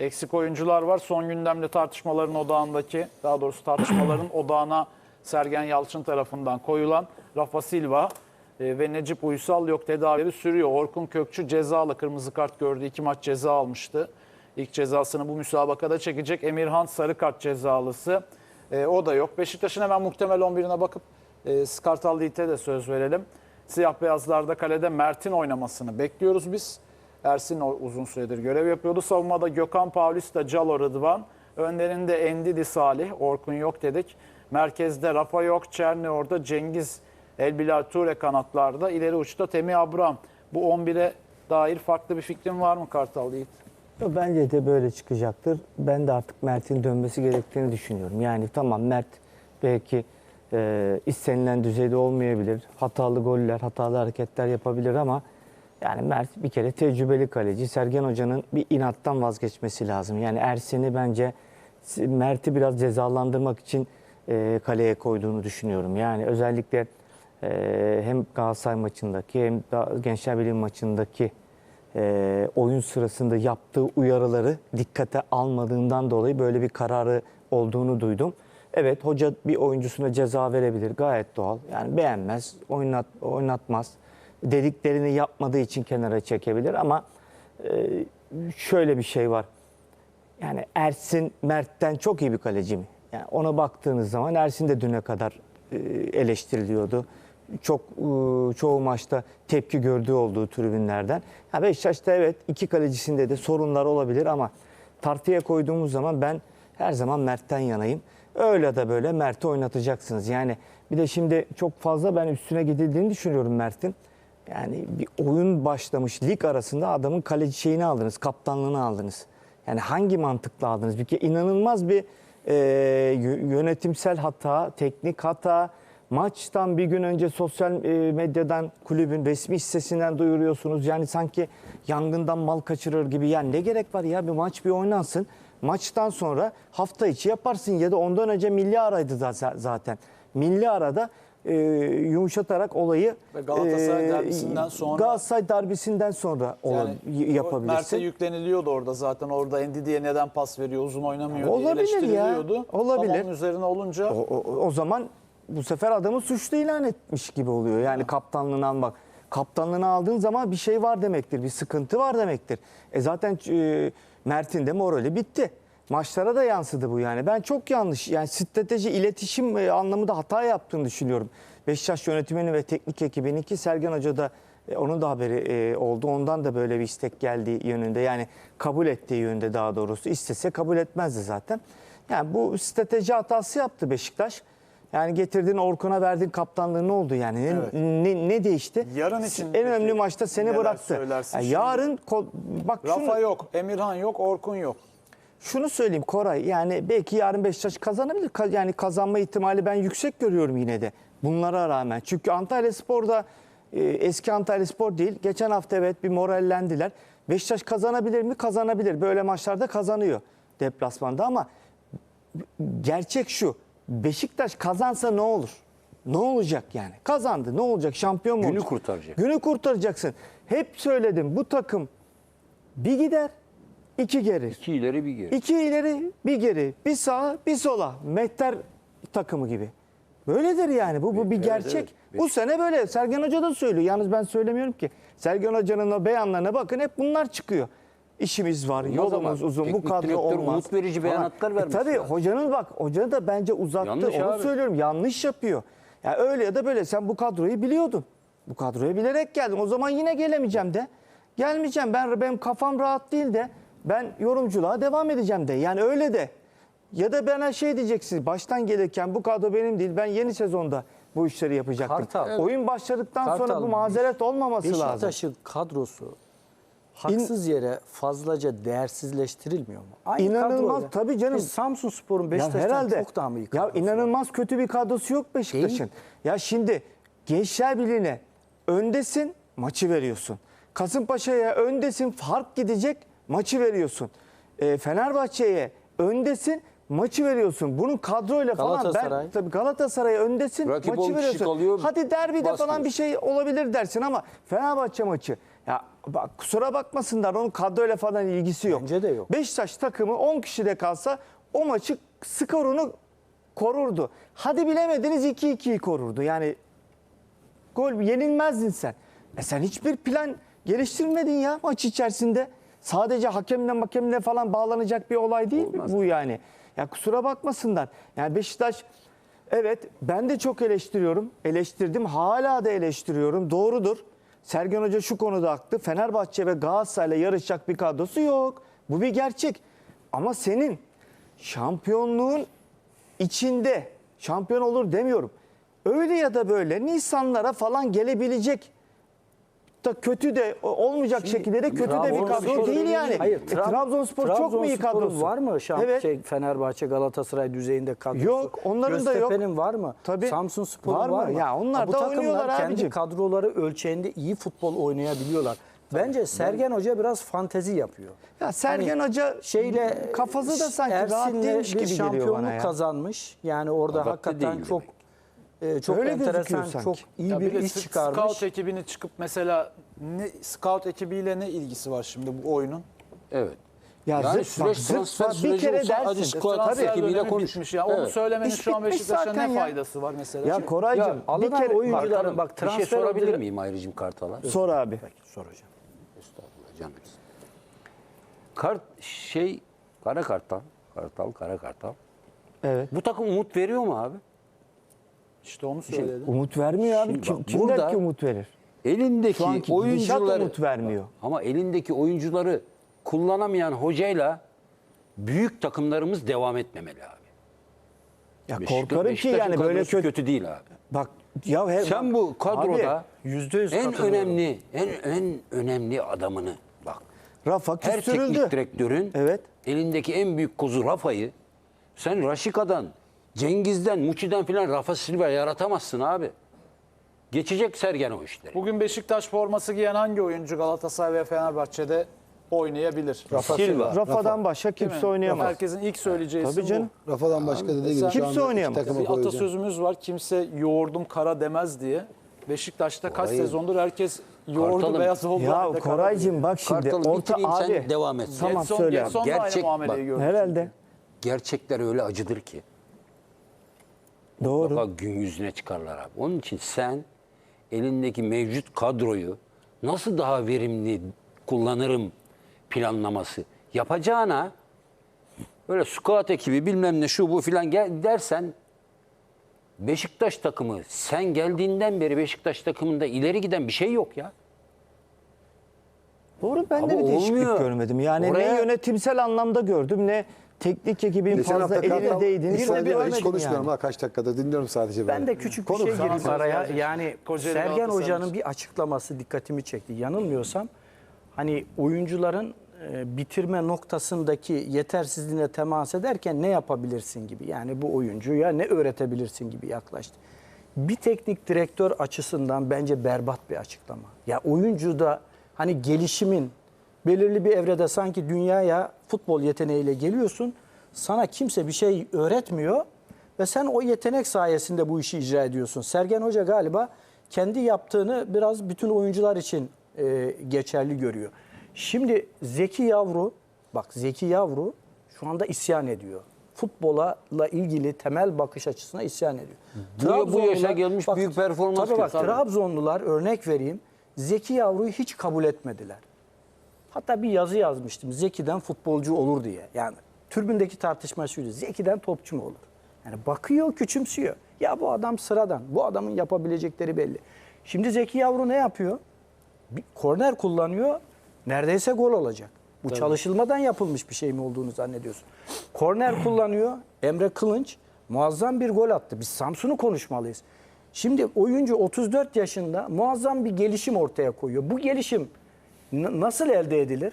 Eksik oyuncular var. Son gündemde tartışmaların odağındaki, daha doğrusu tartışmaların odağına Sergen Yalçın tarafından koyulan Rafa Silva e, ve Necip Uysal yok tedavileri sürüyor. Orkun Kökçü cezalı kırmızı kart gördü. iki maç ceza almıştı. İlk cezasını bu müsabakada çekecek. Emirhan sarı kart cezalısı. E, o da yok. Beşiktaş'ın hemen muhtemel 11'ine bakıp e, Kartal Yiğit'e de söz verelim. Siyah beyazlarda kalede Mert'in oynamasını bekliyoruz biz. Ersin uzun süredir görev yapıyordu. Savunmada Gökhan Paulista, Calo Rıdvan. Önlerinde Endidi Salih, Orkun yok dedik. Merkezde Rafa yok, Çerni orada, Cengiz Elbilal Ture kanatlarda. İleri uçta Temi Abraham. Bu 11'e dair farklı bir fikrin var mı Kartal Yiğit? Bence de böyle çıkacaktır. Ben de artık Mert'in dönmesi gerektiğini düşünüyorum. Yani tamam Mert belki e, istenilen düzeyde olmayabilir. Hatalı goller, hatalı hareketler yapabilir ama yani Mert bir kere tecrübeli kaleci. Sergen Hoca'nın bir inattan vazgeçmesi lazım. Yani Ersin'i bence Mert'i biraz cezalandırmak için e, kaleye koyduğunu düşünüyorum. Yani özellikle e, hem Galatasaray maçındaki hem Gençler Birliği maçındaki e, oyun sırasında yaptığı uyarıları dikkate almadığından dolayı böyle bir kararı olduğunu duydum. Evet hoca bir oyuncusuna ceza verebilir gayet doğal. Yani beğenmez, oynat, oynatmaz. Dediklerini yapmadığı için kenara çekebilir ama e, şöyle bir şey var. Yani Ersin Mert'ten çok iyi bir kaleci mi? Yani ona baktığınız zaman Ersin de düne kadar e, eleştiriliyordu. Çok e, çoğu maçta tepki gördüğü olduğu tribünlerden. Ha Beşiktaş'ta evet iki kalecisinde de sorunlar olabilir ama tartıya koyduğumuz zaman ben her zaman Mert'ten yanayım. Öyle de böyle Mert'i oynatacaksınız. Yani bir de şimdi çok fazla ben üstüne gidildiğini düşünüyorum Mert'in. Yani bir oyun başlamış lig arasında adamın kaleci şeyini aldınız, kaptanlığını aldınız. Yani hangi mantıkla aldınız? Bir kere inanılmaz bir e, yö- yönetimsel hata, teknik hata. Maçtan bir gün önce sosyal e, medyadan kulübün resmi sitesinden duyuruyorsunuz. Yani sanki yangından mal kaçırır gibi. Yani ne gerek var ya bir maç bir oynansın. Maçtan sonra hafta içi yaparsın ya da ondan önce milli araydı da za- zaten. Milli arada e, yumuşatarak olayı Ve Galatasaray e, derbisinden sonra- Galatasaray derbisinden sonra olan, y- Mert'e yapabilirsin. yükleniliyordu orada zaten. Orada Endidi'ye neden pas veriyor, uzun oynamıyor diye Olabilir ya, eleştiriliyordu. olabilir. Tam onun üzerine olunca O, o, o zaman bu sefer adamı suçlu ilan etmiş gibi oluyor. Yani kaptanlığını almak. Kaptanlığını aldığın zaman bir şey var demektir. Bir sıkıntı var demektir. E zaten e, Mert'in de morali bitti. Maçlara da yansıdı bu yani. Ben çok yanlış yani strateji iletişim e, anlamında hata yaptığını düşünüyorum. Beşiktaş yönetiminin ve teknik ekibinin ki Sergen Hoca da e, onun da haberi e, oldu. Ondan da böyle bir istek geldiği yönünde. Yani kabul ettiği yönünde daha doğrusu. İstese kabul etmezdi zaten. Yani bu strateji hatası yaptı Beşiktaş. Yani getirdiğin Orkun'a verdiğin kaptanlığı ne oldu yani? Ne, Evet. ne, ne değişti? Yarın için En önemli maçta seni bıraktı. Yani yarın bak Rafa şunu, yok, Emirhan yok, Orkun yok. Şunu söyleyeyim Koray. Yani belki yarın Beşiktaş kazanabilir. Ka- Yani kazanma ihtimali ben yüksek görüyorum yine de. Bunlara rağmen. Çünkü Antalya Spor'da e, eski Antalya Spor değil. Geçen hafta evet bir morallendiler. Beşiktaş kazanabilir mi? Kazanabilir. Böyle maçlarda kazanıyor deplasmanda ama gerçek şu. Beşiktaş kazansa ne olur? Ne olacak yani? Kazandı. Ne olacak? Şampiyon mu Günü olacak? kurtaracak. Günü kurtaracaksın. Hep söyledim bu takım bir gider, iki gelir. İki ileri bir geri. İki ileri, bir geri, bir sağa, bir sola. Mehter takımı gibi. Böyledir yani. Bu, bu bir Evet, gerçek. evet. Bu sene böyle. Sergen Hoca da söylüyor. Yalnız ben söylemiyorum ki. Sergen Hoca'nın o beyanlarına bakın hep bunlar çıkıyor. İşimiz var, Olmaz yolumuz ama uzun, bu teknik kadro direktör olmaz. umut verici beyanatlar vermesi tabii lazım. hocanın bak, hocanın da bence uzattı. Yanlış Onu abi. söylüyorum. Yanlış yapıyor. Ya öyle ya da böyle sen bu kadroyu biliyordun. Bu kadroyu bilerek geldin. O zaman yine gelemeyeceğim de. Gelmeyeceğim. Ben benim kafam rahat değil de ben yorumculuğa devam edeceğim de. Yani öyle de. Ya da bana şey diyeceksin. Baştan gelirken bu kadro benim değil. Ben yeni sezonda bu işleri yapacaktım. Kartal. Oyun başladıktan sonra Kartal, bu mazeret olmaması lazım. Beşiktaş'ın kadrosu haksız yere fazlaca değersizleştirilmiyor mu? Aynı İnanılmaz, kadroyla. tabii canım. E, Samsun Spor'un Ya Beşiktaş'tan herhalde. çok daha mı iyi Ya kadrosu var? inanılmaz kötü bir kadrosu yok Beşiktaş'ın. Ya şimdi Gençler Birliği'ne öndesin, maçı veriyorsun. Kasımpaşa'ya öndesin, fark gidecek, maçı veriyorsun. E, Fenerbahçe'ye öndesin, maçı veriyorsun. Bunun kadroyla falan ben tabii Galatasaray'a öndesin, Rakip maçı veriyorsun. kalıyor, Hadi derbide falan bastırıyorsun. bir şey olabilir dersin ama Fenerbahçe maçı Ya bak kusura bakmasınlar onun kadroyla falan ilgisi yok. Bence de yok. Beşiktaş takımı 10 kişi de kalsa o maçı skorunu korurdu. Hadi bilemediniz 2-2'yi korurdu. Yani gol yenilmezdin sen. E sen hiçbir plan geliştirmedin ya maç içerisinde. Sadece hakemle hakemle falan bağlanacak bir olay değil mi bu yani? Ya kusura bakmasınlar. Yani Beşiktaş evet ben de çok eleştiriyorum. Eleştirdim. Hala da eleştiriyorum. Doğrudur. Sergen Hoca şu konuda haklı. Fenerbahçe ve Galatasaray'la yarışacak bir kadrosu yok. Bu bir gerçek. Ama senin şampiyonluğun içinde şampiyon olur demiyorum. Öyle ya da böyle Nisanlara falan gelebilecek da kötü de olmayacak şekilde de kötü de bir kadro Trabzonspor- değil yani. Hayır, E, Trab- Trabzonspor çok mu iyi kadrosu? var mı şamp Evet. şey, Fenerbahçe Galatasaray düzeyinde kadrosu? Yok, onların da yok. Göztepe'nin var mı? Tabii. Samsun Spor'un Var var mı? Ya onlar bu da takımlar oynuyorlar kendi abicim. kadroları ölçeğinde iyi futbol oynayabiliyorlar. Bence Sergen Hoca biraz fantezi yapıyor. Ya Sergen Hani Hoca şeyle kafası da sanki rahat Ersin'le değilmiş bir gibi geliyor şampiyonluk bana ya. kazanmış. Yani orada Adapte hakikaten değil çok e, çok Öyle enteresan, gözüküyor sanki. çok iyi Ya bir de iş çıkarmış. Scout ekibini çıkıp mesela ne scout ekibiyle ne ilgisi var şimdi bu oyunun? Evet. Ya yani zırt- süreç zırt transfer var. Bir süreci kere olsa dersin. Transfer ekibiyle dönemi konuş. bitmiş ya. Onu Evet. söylemenin İş şu an bitmiş Beşiktaş'a zaten ne ya. faydası var mesela? Ya Koraycığım Ya, bir alınan kere oyuncular- Kartal'ım, bak, bir şey transfer sorabilir ödülü- miyim ayrıcım Kartal'a? sor abi. Estağfurullah canım. Kart şey Kara Kartal, Kartal, Kara Kartal. Evet. Bu takım umut veriyor mu abi? İşte onu söyledi. Umut vermiyor abi. Şimdi Kim, bak, kim burada- der ki umut verir? Elindeki Şu anki gidişat oyuncuları umut vermiyor. Ama elindeki oyuncuları kullanamayan hocayla büyük takımlarımız devam etmemeli abi. Ya Beşiktaş- korkarım ki Beşiktaş'ın yani böyle kadrosu kötü. kötü değil abi. Bak ya her Sen bu kadroda Abi, Yüzde yüz en katılıyorum. önemli en en önemli adamını bak. Rafa Her küstürüldü. teknik direktörün Evet. elindeki en büyük kozu Rafa'yı sen Raşika'dan, Cengiz'den, Muçi'den filan Rafa Silva yaratamazsın abi. Geçecek Sergen o işleri. Bugün Beşiktaş forması giyen hangi oyuncu Galatasaray ve Fenerbahçe'de oynayabilir? Rafa Silva. Rafa'dan başka Değil kimse oynayamaz. Herkesin ilk söyleyeceği Tabii isim canım. Rafa'dan başka dediği gibi Kimse oynayamaz. bu. Bir atasözümüz var. Kimse yoğurdum kara demez diye. Beşiktaş'ta kaç Orayı- sezondur herkes yoğurdu Kartalım. beyaz oldu. Ya halde kara Koraycığım bak şimdi Kartal'ı orta bitireyim, sen abi. devam et. Tamam Getson, söyle. Getson da aynı Gerçek- muameleyi bak, gördü. Herhalde. Gerçekler öyle acıdır ki. Doğru. Mutlaka gün yüzüne çıkarlar abi. Onun için sen elindeki mevcut kadroyu nasıl daha verimli kullanırım planlaması yapacağına böyle squat ekibi bilmem ne şu bu filan gel dersen Beşiktaş takımı sen geldiğinden beri Beşiktaş takımında ileri giden bir şey yok ya. Doğru ben de Ama bir değişiklik olmuyor. görmedim. Yani Oraya- ne yönetimsel anlamda gördüm ne teknik ekibin Geçen fazla hafta eline Kartal değdiğini hiç, de bir hiç görmedim konuşmuyorum yani. ha kaç dakikada dinliyorum sadece. Ben böyle. de küçük bir Konu- şey Sana gireyim araya. Yani Kocaeli Sergen Hoca'nın bir açıklaması dikkatimi çekti. Yanılmıyorsam hani oyuncuların e, bitirme noktasındaki yetersizliğine temas ederken ne yapabilirsin gibi. Yani bu oyuncuya ne öğretebilirsin gibi yaklaştı. Bir teknik direktör açısından bence berbat bir açıklama. Ya oyuncuda hani gelişimin belirli bir evrede sanki dünyaya futbol yeteneğiyle geliyorsun. Sana kimse bir şey öğretmiyor ve sen o yetenek sayesinde bu işi icra ediyorsun. Sergen Hoca galiba kendi yaptığını biraz bütün oyuncular için e, geçerli görüyor. Şimdi Zeki Yavru, bak Zeki Yavru şu anda isyan ediyor. Futbola ilgili temel bakış açısına isyan ediyor. Bu- bu yaşa gelmiş büyük performans Tabii bak. Trabzonlular örnek vereyim. Zeki Yavru'yu hiç kabul etmediler. Hatta bir yazı yazmıştım. Zeki'den futbolcu olur diye. Yani türbündeki tartışma şuydu. Zeki'den topçu mu olur? Yani bakıyor, küçümsüyor. Ya bu adam sıradan. Bu adamın yapabilecekleri belli. Şimdi Zeki Yavru ne yapıyor? Bir korner kullanıyor. Neredeyse gol olacak. Bu çalışılmadan yapılmış bir şey mi olduğunu zannediyorsun. Korner kullanıyor. Emre Kılınç muazzam bir gol attı. Biz Samsun'u konuşmalıyız. Şimdi oyuncu 34 yaşında muazzam bir gelişim ortaya koyuyor. Bu gelişim nasıl elde edilir?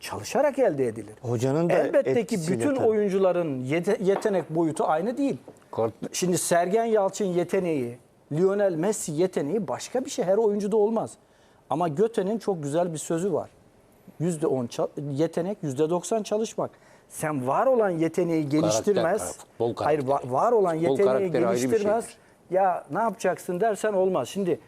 Çalışarak elde edilir. Hocanın da Elbette ki bütün tabii. oyuncuların yete- yetenek boyutu aynı değil. Kart- Şimdi Sergen Yalçın yeteneği, Lionel Messi yeteneği başka bir şey. Her oyuncuda olmaz. Ama Göte'nin çok güzel bir sözü var. %10 ça- yetenek, %90 çalışmak. Sen var olan yeteneği geliştirmez. Karakter, hayır va- var olan Futbol yeteneği geliştirmez. şeydir. Ya ne yapacaksın dersen olmaz. Şimdi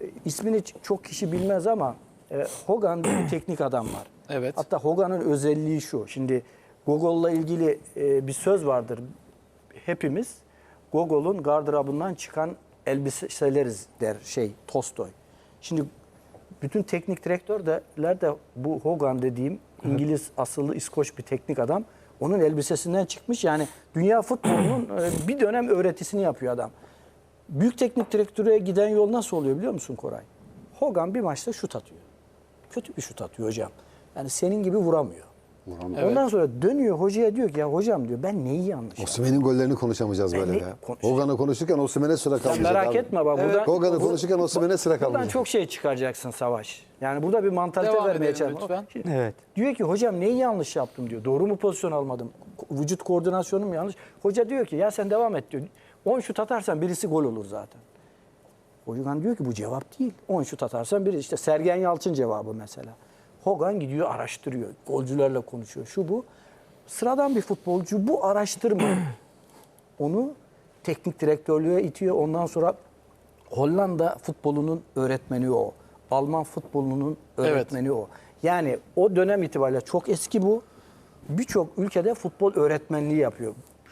e, ismini çok kişi bilmez ama E, Hogan bir teknik adam var. Evet. Hatta Hogan'ın özelliği şu. Şimdi Gogol'la ilgili e, bir söz vardır. Hepimiz Gogol'un gardırobundan çıkan elbiseleriz der şey Tolstoy. Şimdi bütün teknik direktörler de bu Hogan dediğim İngiliz asıllı İskoç bir teknik adam. Onun elbisesinden çıkmış. Yani dünya futbolunun e, bir dönem öğretisini yapıyor adam. Büyük teknik direktöre giden yol nasıl oluyor biliyor musun Koray? Hogan bir maçta şut atıyor. Kötü bir şut atıyor hocam. Yani senin gibi vuramıyor. Vuramıyor. Ondan sonra dönüyor hocaya diyor ki ya hocam diyor ben neyi yanlış yaptım? Osimhen'in gollerini konuşamayacağız böyle ne- ya. Hogan'ı konuşurken Osimhen'e sıra Sen kalmayacak merak abi. etme bak burada Hogan'ı konuşurken Osimhen'e sıra buradan kalmayacak. çok şey çıkaracaksın Savaş. Yani burada bir mantalite Devam vermeye edelim çalışıyorum. Evet. Diyor ki hocam neyi yanlış yaptım diyor. Doğru mu pozisyon almadım? Vücut koordinasyonum mu yanlış? Hoca diyor ki ya sen devam et diyor. 10 şut atarsan birisi gol olur zaten. Hogan diyor ki bu cevap değil. 10 şut atarsan biri işte Sergen Yalçın cevabı mesela. Hogan gidiyor araştırıyor. Golcülerle konuşuyor. Şu bu. Sıradan bir futbolcu bu araştırma onu teknik direktörlüğe itiyor. Ondan sonra Hollanda futbolunun öğretmeni o. Alman futbolunun öğretmeni o. Yani o dönem itibariyle çok eski bu. Birçok ülkede futbol öğretmenliği yapıyor.